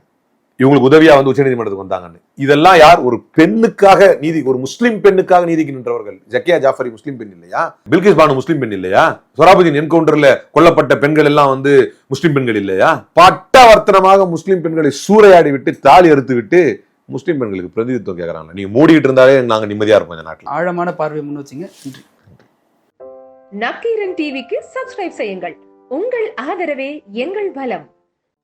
இவங்களுக்கு உதவியா வந்து உச்சநீதிமன்றத்துக்கு வந்தாங்கன்னு. இதெல்லாம் யார்? ஒரு பெண்ணுக்காக நீதி ஒரு முஸ்லிம் பெண்ணுக்காக நீதிக்கு நின்றவர்கள் ஜக்கியா ஜாஃபரி முஸ்லிம் பெண் இல்லையா? பில்கிஸ் பானு முஸ்லிம் பெண் இல்லையா? சொராபுதீன் என்கவுண்டர்ல கொல்லப்பட்ட பெண்கள் எல்லாம் வந்து முஸ்லிம் பெண்கள் இல்லையா? பட்டவர்த்தனமாக முஸ்லிம் பெண்களை சூறையாடி விட்டு தாலி அறுத்து விட்டு முஸ்லிம் பெண்களுக்கு பிரதிநிதித்துவம் கேட்கறாங்க நீங்க மூடிட்டு இருந்தாலே நாங்க நிம்மதியா இருப்போம் இந்த நாட்டில். ஆழமான பார்வை முன் வச்சிங்க. நன்றி. நக்கீரன் டிவிக்கு சப்ஸ்கிரைப் செய்யுங்கள். உங்கள் ஆதரவே எங்கள் பலம்.